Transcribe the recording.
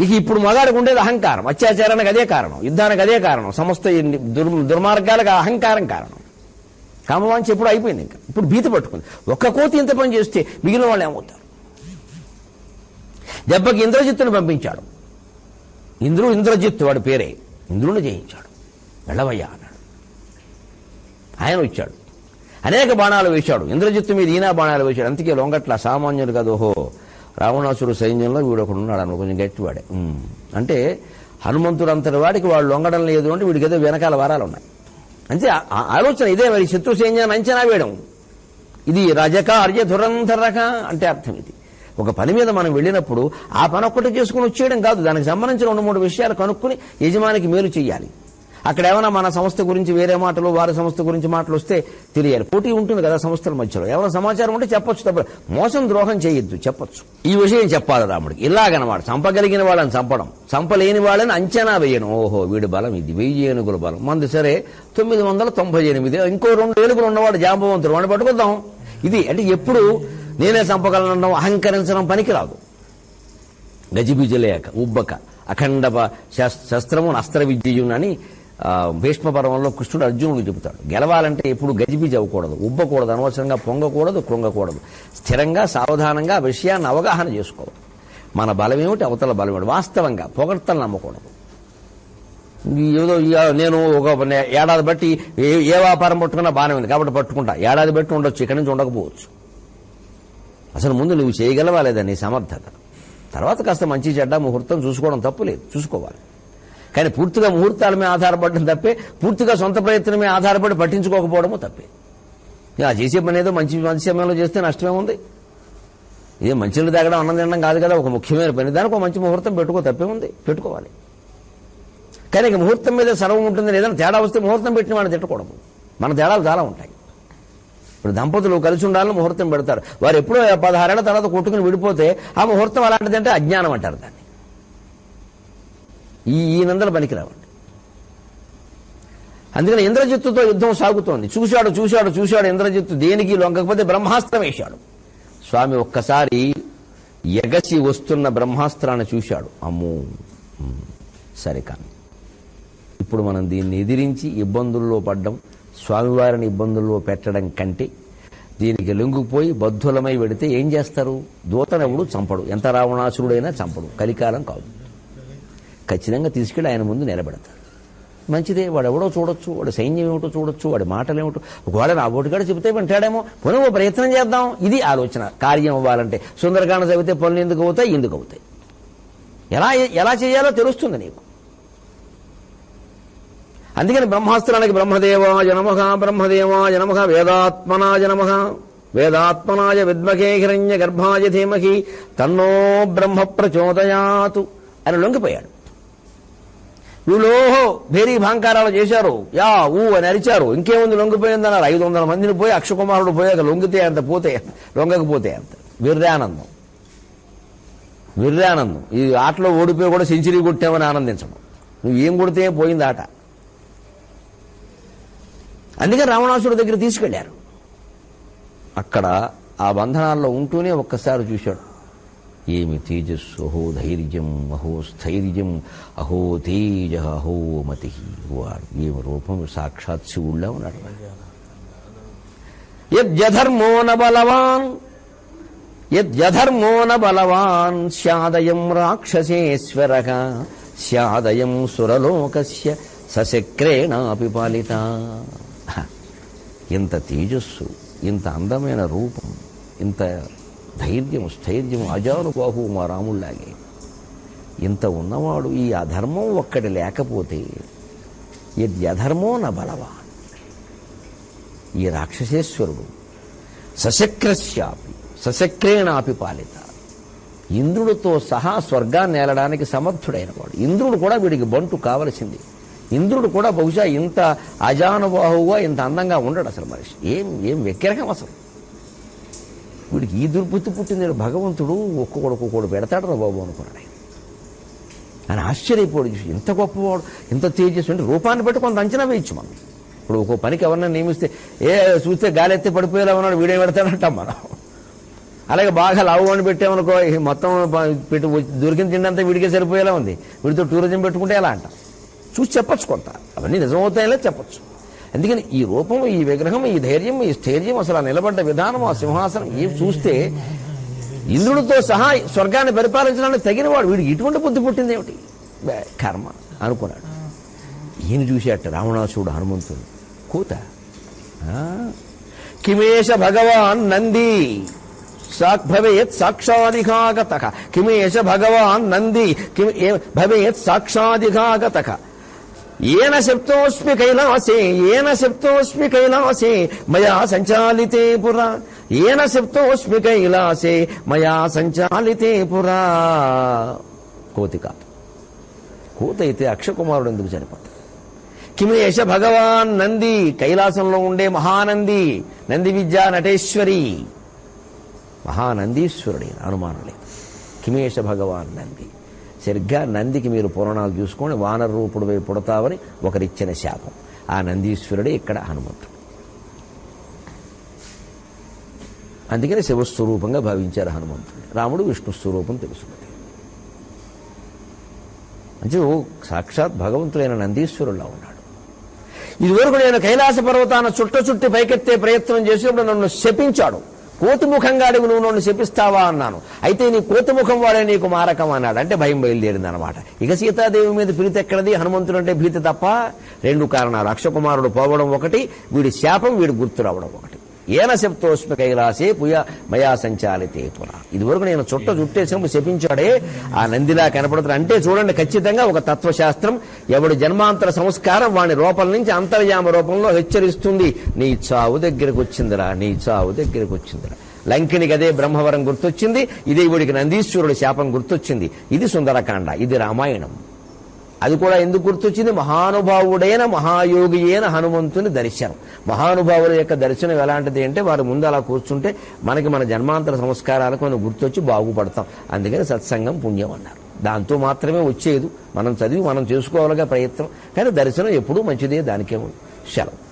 ఇక ఇప్పుడు మగాడికి ఉండేది అహంకారం. అత్యాచారానికి అదే కారణం. యుద్ధానికి అదే కారణం. సమస్త దుర్ దుర్మార్గాలకు అహంకారం కారణం. కామవాంఛ ఎప్పుడు అయిపోయింది ఇంకా. ఇప్పుడు భీతి పట్టుకుంది. ఒక్క కోతి ఇంత పని చేస్తే మిగిలిన వాళ్ళు ఏమవుతారు? దెబ్బకి ఇంద్రజిత్తుని పంపించాడు. ఇంద్రుడు ఇంద్రజిత్తు వాడి పేరే. ఇంద్రుని జయించాడు. వెళ్ళవయ్యా అన్నాడు. ఆయన వచ్చాడు. అనేక బాణాలు వేశాడు. ఇంద్రజిత్తు మీద ఈనా బాణాలు వేశాడు. అందుకే లొంగట్ల సామాన్యుడు కదా. ఓహో. రావణాసుడు సైన్యంలో వీడు ఒకడు ఉన్నాడు అన్న కొంచెం గట్టివాడే. అంటే హనుమంతుడు అంతటి వాడికి వాడు లొంగడం లేదు అంటే వీడికి ఏదో వెనకాల వరాలు ఉన్నాయి. అంతే ఆ- ఆలోచన ఇదే మరి శత్రు సైన్యాన్ని అంచనా వేయడం. ఇది రజక అర్య ధురంధరక అంటే అర్థం ఇది. ఒక పని మీద మనం వెళ్ళినప్పుడు ఆ పని ఒక్కటి చేసుకుని వచ్చేయడం కాదు దానికి సంబంధించిన రెండు మూడు విషయాలు కనుక్కుని యజమానికి మేలు చేయాలి అక్కడ ఏమైనా మన సంస్థ గురించి వేరే మాటలు వారి సంస్థ గురించి మాటలు వస్తే తెలియాలి. పోటీ ఉంటుంది కదా సంస్థల మధ్యలో. ఏమైనా సమాచారం ఉంటే చెప్పొచ్చు తప్ప మోసం ద్రోహం చేయొద్దు చెప్పొచ్చు. ఈ విషయం చెప్పాలి రాముడికి. ఇలాగనమాట. చంపగలిగిన వాళ్ళని చంపడం. చంపలేని వాళ్ళని అంచనా వేయను. ఓహో వీడి బలం ఇది. వెయ్యి ఏనుగుల బలం. మంది సరే తొమ్మిది వందల తొంభై ఎనిమిది ఇంకో రెండు ఏనుగులు ఉన్నవాడు జాంబవంతుడు. వాడిని పట్టుకుందాం ఇది అంటే ఎప్పుడు నేనే చంపగలను అహంకరించడం పనికిరాదు. గజిబిజలేక ఉబ్బక అఖండ ప- శస్త్రము అస్త్ర విద్యయునని భీష్మ పర్వంలో కృష్ణుడు అర్జునుడు చెబుతాడు. గెలవాలంటే ఎప్పుడు గజిబిజి అవ్వకూడదు ఉబ్బకూడదు అనవసరంగా పొంగకూడదు కృంగకూడదు. స్థిరంగా సావధానంగా విషయాన్ని అవగాహన చేసుకోవాలి. మన బలం ఏమిటి? అవతల బలం ఏమిటి? వాస్తవంగా పొగడ్తలు నమ్మకూడదు. ఏదో ఇక నేను ఒక ఏడాది బట్టి ఏ ఏ వ్యాపారం పట్టుకున్నా బాగానే ఉంది. కాబట్టి పట్టుకుంటా. ఏడాది బట్టి ఉండొచ్చు ఇక్కడి నుంచి ఉండకపోవచ్చు. అసలు ముందు నువ్వు చేయగలవా లేదా నీ సమర్థత? తర్వాత కాస్త మంచి చెడ్డ ముహూర్తం చూసుకోవడం తప్పు లేదు. చూసుకోవాలి. కానీ పూర్తిగా ముహూర్తాల మీద ఆధారపడడం తప్పే పూర్తిగా సొంత ప్రయత్నం మీద ఆధారపడి పట్టించుకోకపోవడము తప్పే. ఇక ఆ చేసే పని ఏదో మంచి మంచి సమయంలో చేస్తే నష్టమే ఉంది. ఇదే మంచినీళ్ళు తాగడం అన్నం తినడం కాదు కదా ఒక ముఖ్యమైన పని. దానికి ఒక మంచి ముహూర్తం పెట్టుకో తప్పే ఉంది పెట్టుకోవాలి. కానీ ఇక ముహూర్తం మీద సర్వం ఉంటుంది ఏదైనా తేడా వస్తే ముహూర్తం పెట్టిన వాడిని తిట్టకూడదు మన తేడాలు చాలా ఉంటాయి. ఇప్పుడు దంపతులు కలిసి ఉండాలని ముహూర్తం పెడతారు. వారు ఎప్పుడో పదహారేళ్ళ తర్వాత కొట్టుకుని విడిపోతే ఆ ముహూర్తం అలాంటిదంటే అజ్ఞానం అంటారు దాన్ని. ఈ ఈ నందలు పనికిరావండి. అందుకని ఇంద్రజిత్తుతో యుద్ధం సాగుతోంది. చూశాడు చూశాడు చూశాడు ఇంద్రజిత్తు. దేనికి? లొంగకపోతే బ్రహ్మాస్త్రం వేశాడు. స్వామి ఒక్కసారి ఎగసి వస్తున్న బ్రహ్మాస్త్రాన్ని చూశాడు. అమ్మో! సరే కానీ ఇప్పుడు మనం దీన్ని ఎదిరించి ఇబ్బందుల్లో పడ్డం స్వామివారిని ఇబ్బందుల్లో పెట్టడం కంటే దీనికి లొంగిపోయి బద్ధులమై వెడితే ఏం చేస్తారు? దూతనెవడు చంపడు. ఎంత రావణాసురుడైనా చంపడు. కలికాలం కాదు. ఖచ్చితంగా తీసుకెళ్ళి ఆయన ముందు నిలబెడతాడు. మంచిదే వాడు ఎవడో చూడొచ్చు వాడు సైన్యం ఏమిటో చూడొచ్చు వాడి మాటలు ఏమిటో ఒకవేళ నా ఓటుగాడు చెబితే వింటాడేమో పోనీ ఓ ప్రయత్నం చేద్దాం. ఇది ఆలోచన. కార్యం అవ్వాలంటే సుందరకాండ చదివితే పనులు ఎందుకు అవుతాయి? ఎందుకు అవుతాయి? ఎలా ఎలా చేయాలో తెలుస్తుంది నీకు. అందుకని బ్రహ్మాస్త్రానికి బ్రహ్మదేవ జనమహ బ్రహ్మదేవ జనమహ వేదాత్మనా జనమహ వేదాత్మనాయ విద్మకే హిరణ్య గర్భాయ ధీమహి. తన్నో బ్రహ్మ ప్రచోదయాతు అని లొంగిపోయాడు. వీళ్ళు భేరీ భాంకారాలు చేశారు. యా ఊ అని అరిచారు. ఇంకేముంది లొంగిపోయిందన్నారు ఐదు వందల మందిని పోయి అక్షకుమారుడు పోయాక లొంగితే అంత పోతే లొంగకపోతే అంత. విర్రానందం. విర్రానందం. ఈ ఆటలో ఓడిపోయి కూడా సెంచరీ కొట్టామని ఆనందించడం. నువ్వు ఏం కొడితే పోయింది ఆట. అందుకే రావణాసుడు దగ్గర తీసుకెళ్ళారు. అక్కడ ఆ బంధనాల్లో ఉంటూనే ఒక్కసారి చూశాడు. ఏమి తేజస్సు అహో ధైర్యం అహో స్థైర్యం అహో తేజ అహో మతి. వాడు ఏమి రూపం సాక్షాత్ శివుళ్ళ ఉన్నాడు. యద్ధర్మో న బలవాన్ యద్ధర్మో బలవాన్ స్యాదయం రాక్షసేశ్వర స్యాదయం సురలోకస్య సశక్రేణాపి పాలిత. ఇంత తేజస్సు ఇంత అందమైన రూపం ఇంత స్థైర్యం స్థైర్యం అజానుబాహు మా రాముళ్ళాగే ఇంత ఉన్నవాడు ఈ అధర్మం ఒక్కటి లేకపోతే ఇది అధర్మో న ఈ రాక్షసేశ్వరుడు సశక్రస్యాపి సశక్రేణాపి పాలిత. ఇంద్రుడితో సహా స్వర్గాన్ని ఏలడానికి సమర్థుడైన వాడు ఇంద్రుడు కూడా వీడికి బంటు కావలసింది. ఇంద్రుడు కూడా బహుశా ఇంత అజానుబాహువుగా ఇంత అందంగా ఉండడు అసలు మనిషి. ఏం ఏం వ్యక్తిరకం అసలు. వీడికి ఈ దుర్బుద్ధి పుట్టింది భగవంతుడు ఒక్కొక్కడు ఒక్కొక్కడు పెడతాడు రా బాబు అనుకున్నాడు ఆయన. ఆయన ఆశ్చర్యపోడు ఇంత గొప్పవాడు ఇంత తేజస్సు అంటే రూపాన్ని బట్టి కొంత అంచనా వేయచ్చు మనం. ఇప్పుడు ఒక్కో పనికి ఎవరన్నా నియమిస్తే ఏ చూస్తే గాలి ఎత్తి పడిపోయేలా ఉన్నాడు వీడే పెడతాడంటాం మనం. అలాగే బాగా లావు అని పెట్టామనుకో మొత్తం పెట్టి దొరికిన తిండంతా వీడికే సరిపోయేలా ఉంది. వీడితో టూరిజం పెట్టుకుంటే ఎలా అంటాం? చూసి చెప్పొచ్చు కొంత. అవన్నీ నిజమవుతాయలే చెప్పొచ్చు. అందుకని ఈ రూపం ఈ విగ్రహం ఈ ధైర్యం ఈ స్థైర్యం అసలు ఆ నిలబడ్డ విధానం ఆ సింహాసనం ఏం చూస్తే ఇంద్రుడితో సహా స్వర్గాన్ని పరిపాలించడానికి తగినవాడు. వీడికి ఇటువంటి బుద్ధి పుట్టింది ఏమిటి? కర్మ అనుకున్నాడు. ఈయన చూసేట రావణాసుడు హనుమంతుడు కూత ఆ? కిమేష భగవాన్ నంది సాక్ భవేత్ సాక్షాదిఘాగత. కిమేష భగవాన్ నంది కిం భవేత్ సాక్షాదిఘాగత. ఏన శబ్దోస్మి కైలాసే ఏన శబ్దోస్మి కైలాసే మయా సంచాలితే పురా. ఏన శబ్దోస్మి కైలాసే మయా సంచాలితే పురా. కోతి కాదు కోతి అయితే అక్షకుమారుడు ఎందుకు చనిపోతాడు కిమేష భగవాన్ నంది కైలాసంలో ఉండే మహానంది నంది విద్యా నటేశ్వరి. మహానందీశ్వరుడి అనుమానం లేదు. కిమేష భగవాన్ నంది. సరిగ్గా నందికి మీరు పురాణాలు చూసుకొని వానర రూపుడు వైపు పుడతావని ఒకరిచ్చిన శాపం. ఆ నందీశ్వరుడే ఇక్కడ హనుమంతుడు. అందుకని శివస్వరూపంగా భావించారు హనుమంతుడు. రాముడు విష్ణు స్వరూపం తెలుసుకుంది. అంటే ఓ సాక్షాత్ భగవంతుడైన నందీశ్వరులా ఉన్నాడు. ఇదివరకు నేను కైలాస పర్వతాన చుట్ట చుట్టి పైకెత్తే ప్రయత్నం చేసినప్పుడు నన్ను శపించాడు. కోతిముఖంగా అడిగి నువ్వు నన్ను శపిస్తావా అన్నాను. అయితే నీ కోతిముఖం వాడే నీకు మారకం అన్నాడు. అంటే భయం బయలుదేరింది అనమాట ఇక సీతాదేవి మీద ప్రీతి ఎక్కడది? హనుమంతుడు అంటే భీతి తప్ప రెండు కారణాలు. అక్షకుమారుడు పోవడం ఒకటి వీడి శాపం వీడి గుర్తు రావడం ఒకటి. ఏన శబ్దోష్మి కైలాసే పుయ మయా సంచాలితే పురా ఇదివరకు నేను చుట్ట చుట్టేసినప్పుడు శపించాడే ఆ నందిలా కనపడుతున్నా అంటే చూడండి ఖచ్చితంగా ఒక తత్వశాస్త్రం ఎవడి జన్మాంతర సంస్కారం వాని రూపం నుంచి అంతర్యామ రూపంలో హెచ్చరిస్తుంది. నీ చావు దగ్గరకు వచ్చిందిరా నీ చావు దగ్గరకు వచ్చిందిరా. లంకినికి అదే బ్రహ్మవరం గుర్తొచ్చింది ఇదే వీడికి నందీశ్వరుడు శాపం గుర్తొచ్చింది. ఇది సుందరకాండ ఇది రామాయణం. అది కూడా ఎందుకు గుర్తొచ్చింది? మహానుభావుడైన మహాయోగి అయిన హనుమంతుని దర్శనం. మహానుభావుల యొక్క దర్శనం ఎలాంటిది అంటే వారు ముందు అలా కూర్చుంటే మనకి మన జన్మాంతర సంస్కారాలకు మనం గుర్తొచ్చి బాగుపడతాం. అందుకని సత్సంగం పుణ్యం అన్నారు. దాంతో మాత్రమే వచ్చేది. మనం చదివి మనం చేసుకోవాలిగా ప్రయత్నం. కానీ దర్శనం ఎప్పుడూ మంచిదే దానికే సెలవు.